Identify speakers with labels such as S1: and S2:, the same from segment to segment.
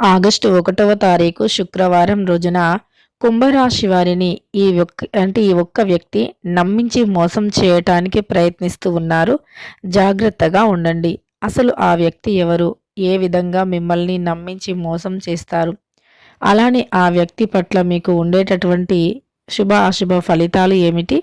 S1: August ఒకటవ తారీఖు శుక్రవారం రోజున కుంభరాశి వారిని ఈ ఒక్క అంటే ఈ ఒక్క వ్యక్తి నమ్మించి మోసం చేయటానికి ప్రయత్నిస్తూ ఉన్నారు. జాగ్రత్తగా ఉండండి. అసలు ఆ వ్యక్తి ఎవరు? ఏ విధంగా మిమ్మల్ని నమ్మించి మోసం చేస్తారు? అలానే ఆ వ్యక్తి పట్ల మీకు ఉండేటటువంటి శుభ అశుభ ఫలితాలు ఏమిటి?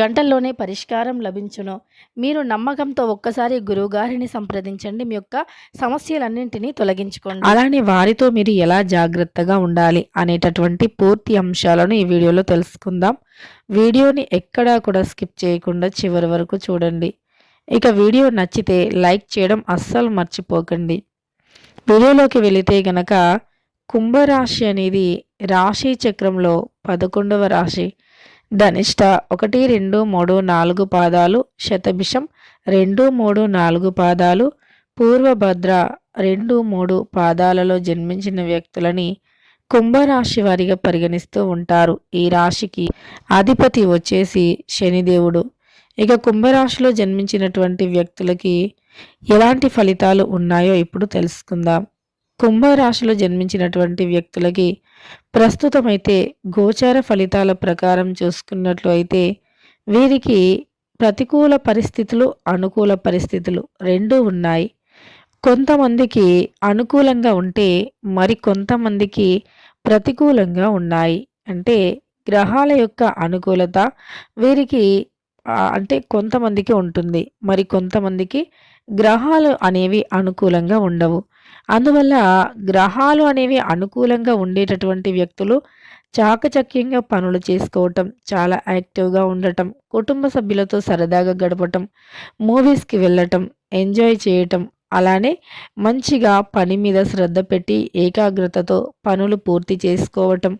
S1: గంటల్లోనే పరిష్కారం లభించును. మీరు నమ్మకంతో ఒక్కసారి గురువుగారిని సంప్రదించండి. మీ యొక్క సమస్యలన్నింటినీ తొలగించుకోండి. అలానే వారితో మీరు ఎలా జాగ్రత్తగా ఉండాలి అనేటటువంటి పూర్తి అంశాలను ఈ వీడియోలో తెలుసుకుందాం. వీడియోని ఎక్కడా కూడా స్కిప్ చేయకుండా చివరి వరకు చూడండి. ఇక వీడియో నచ్చితే లైక్ చేయడం అస్సలు మర్చిపోకండి. వీడియోలోకి వెళితే గనక కుంభరాశి అనేది రాశి చక్రంలో పదకొండవ రాశి. ధనిష్ట ఒకటి రెండు మూడు నాలుగు పాదాలు శతభిషం రెండు మూడు నాలుగు పాదాలు పూర్వభద్ర రెండు మూడు పాదాలలో జన్మించిన వ్యక్తులని కుంభరాశి వారిగా పరిగణిస్తూ ఉంటారు. ఈ రాశికి అధిపతి వచ్చేసి శనిదేవుడు. ఇక కుంభరాశిలో జన్మించినటువంటి వ్యక్తులకి ఎలాంటి ఫలితాలు ఉన్నాయో ఇప్పుడు తెలుసుకుందాం. కుంభరాశిలో జన్మించినటువంటి వ్యక్తులకి ప్రస్తుతమైతే గోచార ఫలితాల ప్రకారం చూసుకున్నట్లు అయితే వీరికి ప్రతికూల పరిస్థితులు అనుకూల పరిస్థితులు రెండూ ఉన్నాయి. కొంతమందికి అనుకూలంగా ఉంటే మరి కొంతమందికి ప్రతికూలంగా ఉన్నాయి. అంటే గ్రహాల యొక్క అనుకూలత వీరికి అంటే కొంతమందికి ఉంటుంది. మరి కొంతమందికి గ్రహాలు అనేవి అనుకూలంగా ఉండవు. అందువల్ల గ్రహాలు అనేవి అనుకూలంగా ఉండేటటువంటి వ్యక్తులు చాకచక్యంగా పనులు చేసుకోవటం చాలా యాక్టివ్గా ఉండటం కుటుంబ సభ్యులతో సరదాగా గడపటం మూవీస్కి వెళ్ళటం ఎంజాయ్ చేయటం అలానే మంచిగా పని మీద శ్రద్ధ పెట్టి ఏకాగ్రతతో పనులు పూర్తి చేసుకోవటం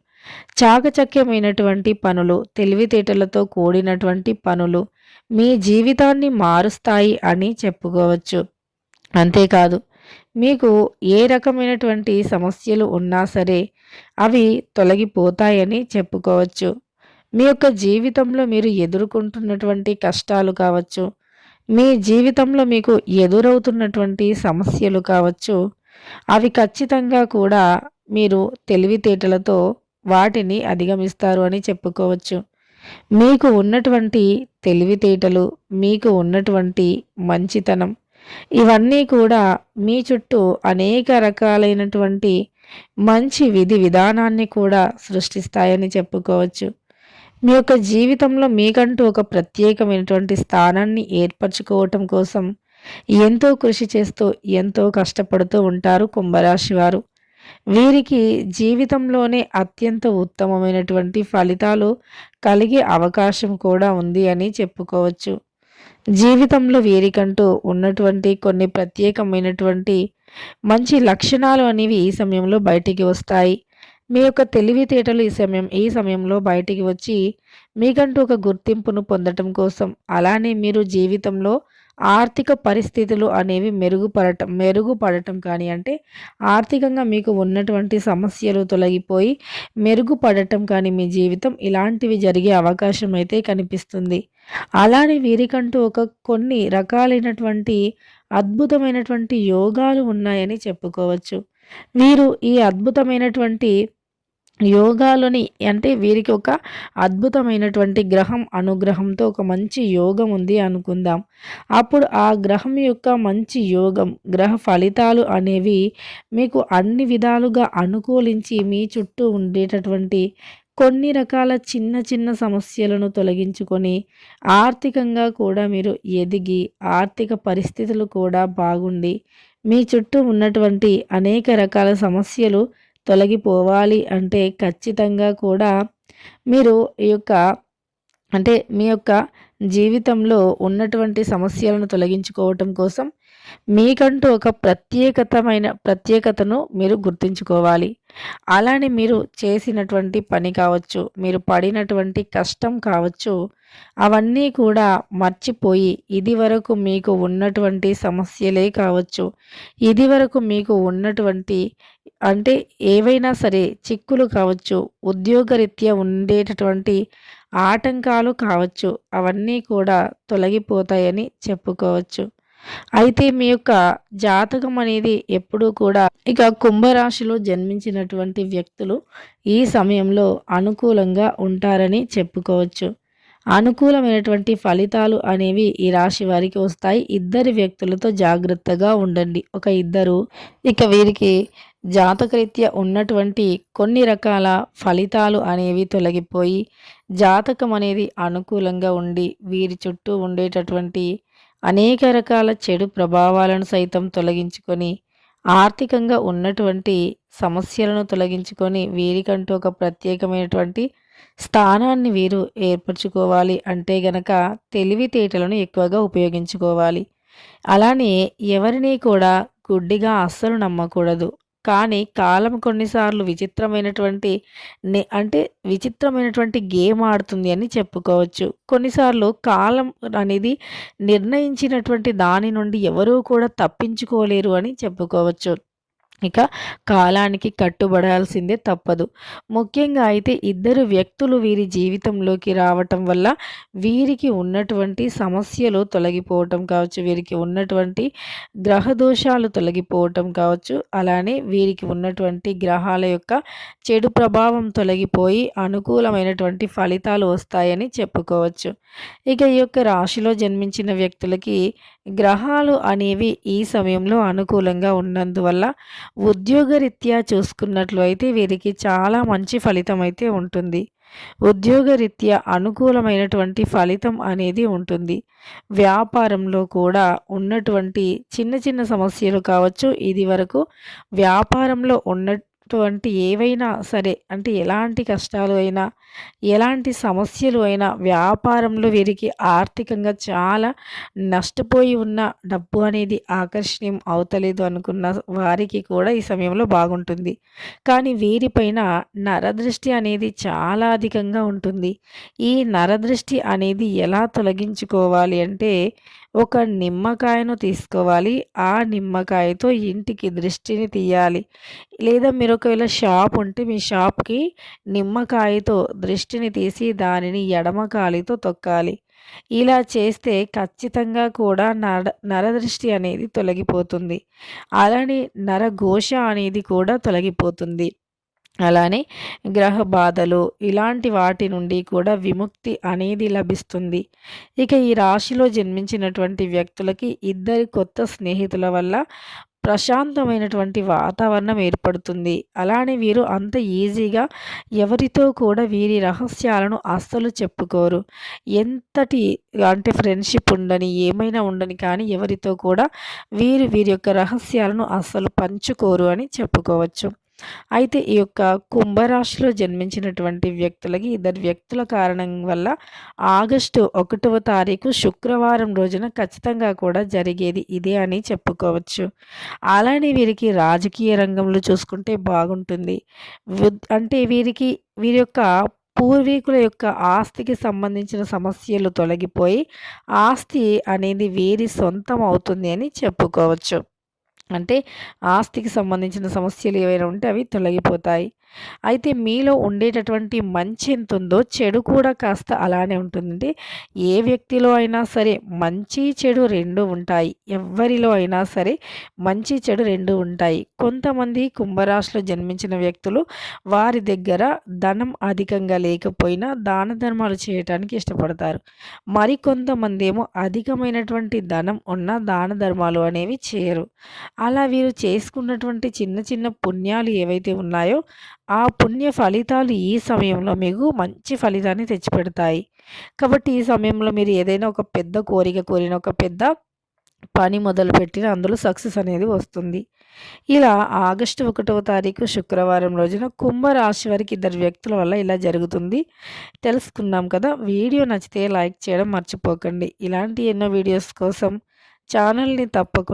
S1: చాకచక్యమైనటువంటి పనులు తెలివితేటలతో కూడినటువంటి పనులు మీ జీవితాన్ని మారుస్తాయి అని చెప్పుకోవచ్చు. అంతేకాదు మీకు ఏ రకమైనటువంటి సమస్యలు ఉన్నా సరే అవి తొలగిపోతాయని చెప్పుకోవచ్చు. మీ యొక్క జీవితంలో మీరు ఎదుర్కొంటున్నటువంటి కష్టాలు కావచ్చు మీ జీవితంలో మీకు ఎదురవుతున్నటువంటి సమస్యలు కావచ్చు అవి ఖచ్చితంగా కూడా మీరు తెలివితేటలతో వాటిని అధిగమిస్తారు అని చెప్పుకోవచ్చు. మీకు ఉన్నటువంటి తెలివితేటలు మీకు ఉన్నటువంటి మంచితనం ఇవన్నీ కూడా మీ చుట్టూ అనేక రకాలైనటువంటి మంచి విధి విధానాన్ని కూడా సృష్టిస్తాయని చెప్పుకోవచ్చు. మీ యొక్క జీవితంలో మీకంటూ ఒక ప్రత్యేకమైనటువంటి స్థానాన్ని ఏర్పరచుకోవటం కోసం ఎంతో కృషి చేస్తూ ఎంతో కష్టపడుతూ ఉంటారు కుంభరాశి వారు. వీరికి జీవితంలోనే అత్యంత ఉత్తమమైనటువంటి ఫలితాలు కలిగే అవకాశం కూడా ఉంది అని చెప్పుకోవచ్చు. జీవితంలో వీరికంటూ ఉన్నటువంటి కొన్ని ప్రత్యేకమైనటువంటి మంచి లక్షణాలు అనేవి ఈ సమయంలో బయటికి వస్తాయి. మీ యొక్క తెలివితేటలు ఈ సమయం ఈ సమయంలో బయటికి వచ్చి మీకంటూ ఒక గుర్తింపును పొందటం కోసం అలానే మీరు జీవితంలో ఆర్థిక పరిస్థితులు అనేవి మెరుగుపడటం మెరుగుపడటం కానీ అంటే ఆర్థికంగా మీకు ఉన్నటువంటి సమస్యలు తొలగిపోయి మెరుగుపడటం కానీ మీ జీవితం ఇలాంటివి జరిగే అవకాశం అయితే కనిపిస్తుంది. అలానే వీరికంటూ ఒక కొన్ని రకాలైనటువంటి అద్భుతమైనటువంటి యోగాలు ఉన్నాయని చెప్పుకోవచ్చు. వీరు ఈ అద్భుతమైనటువంటి యోగాలోని అంటే వీరికి ఒక అద్భుతమైనటువంటి గ్రహం అనుగ్రహంతో ఒక మంచి యోగం ఉంది అనుకుందాం. అప్పుడు ఆ గ్రహం యొక్క మంచి యోగం గ్రహ ఫలితాలు అనేవి మీకు అన్ని విధాలుగా అనుకూలించి మీ చుట్టూ ఉండేటటువంటి కొన్ని రకాల చిన్న చిన్న సమస్యలను తొలగించుకొని ఆర్థికంగా కూడా మీరు ఎదిగి ఆర్థిక పరిస్థితులు కూడా బాగుండి మీ చుట్టూ ఉన్నటువంటి అనేక రకాల సమస్యలు తొలగిపోవాలి అంటే ఖచ్చితంగా కూడా మీరు ఈ యొక్క అంటే మీ యొక్క జీవితంలో ఉన్నటువంటి సమస్యలను తొలగించుకోవటం కోసం మీకంటూ ఒక ప్రత్యేకతమైన ప్రత్యేకతను మీరు గుర్తుంచుకోవాలి. అలానే మీరు చేసినటువంటి పని కావచ్చు మీరు పడినటువంటి కష్టం కావచ్చు అవన్నీ కూడా మర్చిపోయి ఇది వరకు మీకు ఉన్నటువంటి సమస్యలే కావచ్చు ఇది వరకు మీకు ఉన్నటువంటి అంటే ఏవైనా సరే చిక్కులు కావచ్చు ఉద్యోగరీత్యా ఉండేటటువంటి ఆటంకాలు కావచ్చు అవన్నీ కూడా తొలగిపోతాయని చెప్పుకోవచ్చు. అయితే మీ యొక్క జాతకం అనేది ఎప్పుడూ కూడా ఇక కుంభరాశిలో జన్మించినటువంటి వ్యక్తులు ఈ సమయంలో అనుకూలంగా ఉంటారని చెప్పుకోవచ్చు. అనుకూలమైనటువంటి ఫలితాలు అనేవి ఈ రాశి వారికి వస్తాయి. ఇద్దరి వ్యక్తులతో జాగ్రత్తగా ఉండండి. ఒక ఇద్దరు ఇక వీరికి జాతకరీత్యా ఉన్నటువంటి కొన్ని రకాల ఫలితాలు అనేవి తొలగిపోయి జాతకం అనేది అనుకూలంగా ఉండి వీరి చుట్టూ ఉండేటటువంటి అనేక రకాల చెడు ప్రభావాలను సైతం తొలగించుకొని ఆర్థికంగా ఉన్నటువంటి సమస్యలను తొలగించుకొని వీరికంటూ ఒక ప్రత్యేకమైనటువంటి స్థానాన్ని వీరు ఏర్పరచుకోవాలి అంటే గనక తెలివితేటలను ఎక్కువగా ఉపయోగించుకోవాలి. అలానే ఎవరిని కూడా గుడ్డిగా అస్సలు నమ్మకూడదు. కానీ కాలం కొన్నిసార్లు విచిత్రమైనటువంటి అంటే విచిత్రమైనటువంటి గేమ్ ఆడుతుంది అని చెప్పుకోవచ్చు. కొన్నిసార్లు కాలం అనేది నిర్ణయించినటువంటి దాని నుండి ఎవరూ కూడా తప్పించుకోలేరు అని చెప్పుకోవచ్చు. ఇక కాలానికి కట్టుబడాల్సిందే తప్పదు. ముఖ్యంగా అయితే ఇద్దరు వ్యక్తులు వీరి జీవితంలోకి రావటం వల్ల వీరికి ఉన్నటువంటి సమస్యలు తొలగిపోవటం కావచ్చు వీరికి ఉన్నటువంటి గ్రహ దోషాలు తొలగిపోవటం కావచ్చు అలానే వీరికి ఉన్నటువంటి గ్రహాల యొక్క చెడు ప్రభావం తొలగిపోయి అనుకూలమైనటువంటి ఫలితాలు వస్తాయని చెప్పుకోవచ్చు. ఇక ఈ యొక్క రాశిలో జన్మించిన వ్యక్తులకి గ్రహాలు అనేవి ఈ సమయంలో అనుకూలంగా ఉన్నందువల్ల ఉద్యోగరీత్యా చూసుకున్నట్లు అయితే వీరికి చాలా మంచి ఫలితం అయితే ఉంటుంది. ఉద్యోగరీత్యా అనుకూలమైనటువంటి ఫలితం అనేది ఉంటుంది. వ్యాపారంలో కూడా ఉన్నటువంటి చిన్న చిన్న సమస్యలు కావచ్చు ఇది వరకు వ్యాపారంలో ఉన్న అటువంటి ఏవైనా సరే అంటే ఎలాంటి కష్టాలు అయినా ఎలాంటి సమస్యలు అయినా వ్యాపారంలో వీరికి ఆర్థికంగా చాలా నష్టపోయి ఉన్న డబ్బు అనేది ఆకర్షణీయం అవుతలేదు అనుకున్న వారికి కూడా ఈ సమయంలో బాగుంటుంది. కానీ వీరిపైన నరదృష్టి అనేది చాలా అధికంగా ఉంటుంది. ఈ నరదృష్టి అనేది ఎలా తొలగించుకోవాలి అంటే ఒక నిమ్మకాయను తీసుకోవాలి. ఆ నిమ్మకాయతో ఇంటికి దృష్టిని తీయాలి. లేదా మీరు ఒకవేళ షాప్ ఉంటే మీ షాప్కి నిమ్మకాయతో దృష్టిని తీసి దానిని ఎడమకాలితో తొక్కాలి. ఇలా చేస్తే ఖచ్చితంగా కూడా నర నరదృష్టి అనేది తొలగిపోతుంది. అలానే నరఘోష అనేది కూడా తొలగిపోతుంది. అలానే గ్రహ బాధలు ఇలాంటి వాటి నుండి కూడా విముక్తి అనేది లభిస్తుంది. ఇక ఈ రాశిలో జన్మించినటువంటి వ్యక్తులకి ఇద్దరి కొత్త స్నేహితుల వల్ల ప్రశాంతమైనటువంటి వాతావరణం ఏర్పడుతుంది. అలానే వీరు అంత ఈజీగా ఎవరితో కూడా వీరి రహస్యాలను అస్సలు చెప్పుకోరు. ఎంతటి అంటే ఫ్రెండ్షిప్ ఉండని ఏమైనా ఉండని కానీ ఎవరితో కూడా వీరు వీరి యొక్క రహస్యాలను అస్సలు పంచుకోరు అని చెప్పుకోవచ్చు. అయితే ఈ యొక్క కుంభరాశిలో జన్మించినటువంటి వ్యక్తులకి ఇద్దరు వ్యక్తుల కారణం వల్ల ఆగస్టు ఒకటవ తారీఖు శుక్రవారం రోజున ఖచ్చితంగా కూడా జరిగేది ఇదే అని చెప్పుకోవచ్చు. అలానే వీరికి రాజకీయ రంగంలో చూసుకుంటే బాగుంటుంది. అంటే వీరికి వీరి యొక్క పూర్వీకుల యొక్క ఆస్తికి సంబంధించిన సమస్యలు తొలగిపోయి ఆస్తి అనేది వీరి సొంతం అవుతుంది అని చెప్పుకోవచ్చు. అంటే ఆస్తికి సంబంధించిన సమస్యలు ఏవైనా ఉంటే అవి తొలగిపోతాయి. అయితే మీలో ఉండేటటువంటి మంచి ఎంత ఉందో చెడు కూడా కాస్త అలానే ఉంటుందండి. ఏ వ్యక్తిలో అయినా సరే మంచి చెడు రెండు ఉంటాయి. ఎవరిలో అయినా సరే మంచి చెడు రెండు ఉంటాయి. కొంతమంది కుంభరాశిలో జన్మించిన వ్యక్తులు వారి దగ్గర ధనం అధికంగా లేకపోయినా దాన ధర్మాలు చేయటానికి ఇష్టపడతారు. మరికొంతమంది ఏమో అధికమైనటువంటి ధనం ఉన్న దాన ధర్మాలు అనేవి చేయరు. అలా వీరు చేసుకున్నటువంటి చిన్న చిన్న పుణ్యాలు ఏవైతే ఉన్నాయో ఆ పుణ్య ఫలితాలు ఈ సమయంలో మీకు మంచి ఫలితాన్ని తెచ్చిపెడతాయి. కాబట్టి ఈ సమయంలో మీరు ఏదైనా ఒక పెద్ద కోరిక కోరిన ఒక పెద్ద పని మొదలుపెట్టిన అందులో సక్సెస్ అనేది వస్తుంది. ఇలా ఆగస్టు ఒకటవ తారీఖు శుక్రవారం రోజున కుంభరాశి వారికి ఇద్దరు వ్యక్తుల వల్ల ఇలా జరుగుతుంది. తెలుసుకున్నాం కదా వీడియో నచ్చితే లైక్ చేయడం మర్చిపోకండి. ఇలాంటి ఎన్నో వీడియోస్ కోసం ఛానల్ని తప్పకుండా